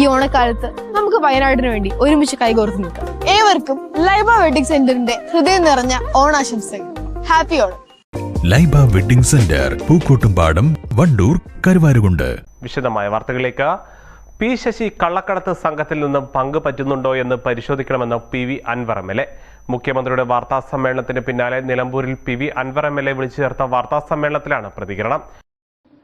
ഈ ഓണക്കാലത്ത് നമുക്ക് വയനാടിന് വേണ്ടി ഒരുമിച്ച് കൈകോർത്ത് നിൽക്കാം. ഏവർക്കും ലൈബ വെഡിങ് സെന്ററിന്റെ ഹൃദയം നിറഞ്ഞ ഓണാശംസകൾ. Happy Onam. Laiba wedding centre Pookkottumpadam Wandoor Karuvarakundu. വിശദമായ വാർത്തകളിലേക്ക്. പി ശശി കള്ളക്കടത്ത് സംഘത്തിൽ നിന്നും പങ്ക് പറ്റുന്നുണ്ടോ എന്ന് പരിശോധിക്കണമെന്ന് P V Anvar M L A. മുഖ്യമന്ത്രിയുടെ വാർത്താ സമ്മേളനത്തിന് പിന്നാലെ നിലമ്പൂരിൽ P V Anvar M L A വിളിച്ചു ചേർത്ത വാർത്താ സമ്മേളനത്തിലാണ് പ്രതികരണം.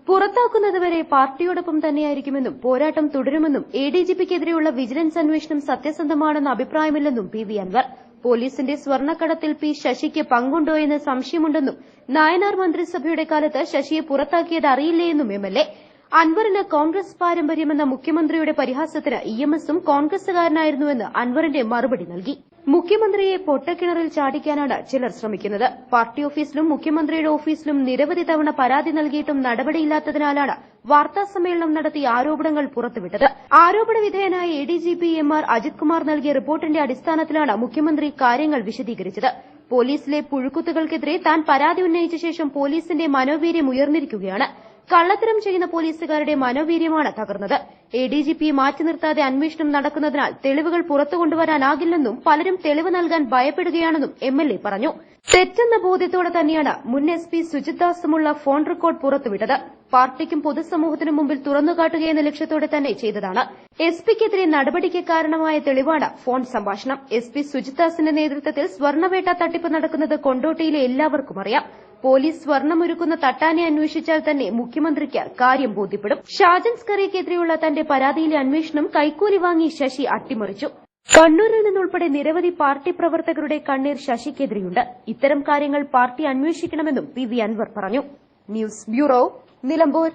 പുറത്താക്കുന്നതുവരെ പാർട്ടിയോടൊപ്പം തന്നെയായിരിക്കുമെന്നും പോരാട്ടം തുടരുമെന്നും എ ഡി ജി പിക്കെതിരെയുള്ള വിജിലൻസ് അന്വേഷണം സത്യസന്ധമാണെന്ന അഭിപ്രായമില്ലെന്നും പി വി അൻവർ. പോലീസിന്റെ സ്വർണക്കടത്തിൽ പി ശശിക്ക് പങ്കുണ്ടോയെന്ന് സംശയമുണ്ടെന്നും നായനാർ മന്ത്രിസഭയുടെ കാലത്ത് ശശിയെ പുറത്താക്കിയത് അറിയില്ലേയെന്നും എം എൽ എ. അൻവറിന് കോൺഗ്രസ് പാരമ്പര്യമെന്ന മുഖ്യമന്ത്രിയുടെ പരിഹാസത്തിന് ഇ എം എസും കോൺഗ്രസുകാരനായിരുന്നുവെന്ന് അൻവറിന്റെ മറുപടി നൽകി. മുഖ്യമന്ത്രിയെ പൊട്ടക്കിണറിൽ ചാടിക്കാനാണ് ചിലർ ശ്രമിക്കുന്നത്. പാർട്ടി ഓഫീസിലും മുഖ്യമന്ത്രിയുടെ ഓഫീസിലും നിരവധി തവണ പരാതി നൽകിയിട്ടും നടപടിയില്ലാത്തതിനാലാണ് വാർത്താ സമ്മേളനം നടത്തി ആരോപണങ്ങൾ പുറത്തുവിട്ടത്. ആരോപണ വിധേയനായ A D G P M R Ajith Kumar നൽകിയ റിപ്പോർട്ടിന്റെ അടിസ്ഥാനത്തിലാണ് മുഖ്യമന്ത്രി കാര്യങ്ങൾ വിശദീകരിച്ചത്. പോലീസിലെ പുഴുക്കുത്തുകൾക്കെതിരെ താൻ പരാതി ഉന്നയിച്ച ശേഷം പോലീസിന്റെ മനോവീര്യം ഉയർന്നിരിക്കുകയാണ്. കള്ളത്തരം ചെയ്യുന്ന പോലീസുകാരുടെ മനോവീര്യമാണ് തകർന്നത്. എ ഡി ജി പിയെ മാറ്റി നിർത്താതെ അന്വേഷണം നടക്കുന്നതിനാൽ തെളിവുകൾ പുറത്തു കൊണ്ടുവരാനാകില്ലെന്നും പലരും തെളിവ് നൽകാൻ ഭയപ്പെടുകയാണെന്നും എം എൽ എ പറഞ്ഞു. തെറ്റെന്ന ബോധ്യത്തോടെ തന്നെയാണ് മുൻ എസ് പി സുജിത് ദാസുമുള്ള ഫോൺ റെക്കോർഡ് പുറത്തുവിട്ടത്. പാർട്ടിക്കും പൊതുസമൂഹത്തിനും മുമ്പിൽ തുറന്നുകാട്ടുകയെന്ന ലക്ഷ്യത്തോടെ തന്നെ ചെയ്തതാണ്. എസ് പിക്കെതിരെ നടപടിക്ക് കാരണമായ തെളിവാണ് ഫോൺ സംഭാഷണം. എസ് പി സുജിത് ദാസിന്റെ നേതൃത്വത്തിൽ സ്വർണവേട്ട തട്ടിപ്പ് നടക്കുന്നത് കൊണ്ടോട്ടിയിലെ എല്ലാവർക്കും അറിയാം. പോലീസ് സ്വർണമൊരുക്കുന്ന തട്ടാനെ അന്വേഷിച്ചാൽ തന്നെ മുഖ്യമന്ത്രിക്ക് കാര്യം ബോധ്യപ്പെടും. ഷാജൻ സ്കറിയക്കെതിരെയുള്ള തന്റെ പരാതിയിലെ അന്വേഷണം കൈക്കൂലി വാങ്ങി ശശി അട്ടിമറിച്ചു. കണ്ണൂരിൽ നിന്നുൾപ്പെടെ നിരവധി പാർട്ടി പ്രവർത്തകരുടെ കണ്ണീർ ശശിക്കെതിരെയുണ്ട്. ഇത്തരം കാര്യങ്ങൾ പാർട്ടി അന്വേഷിക്കണമെന്നും പി വി അൻവർ പറഞ്ഞു. News bureau Nilambur.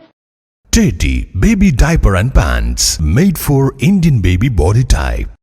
Teddy baby Diaper and Pants made for Indian baby body type.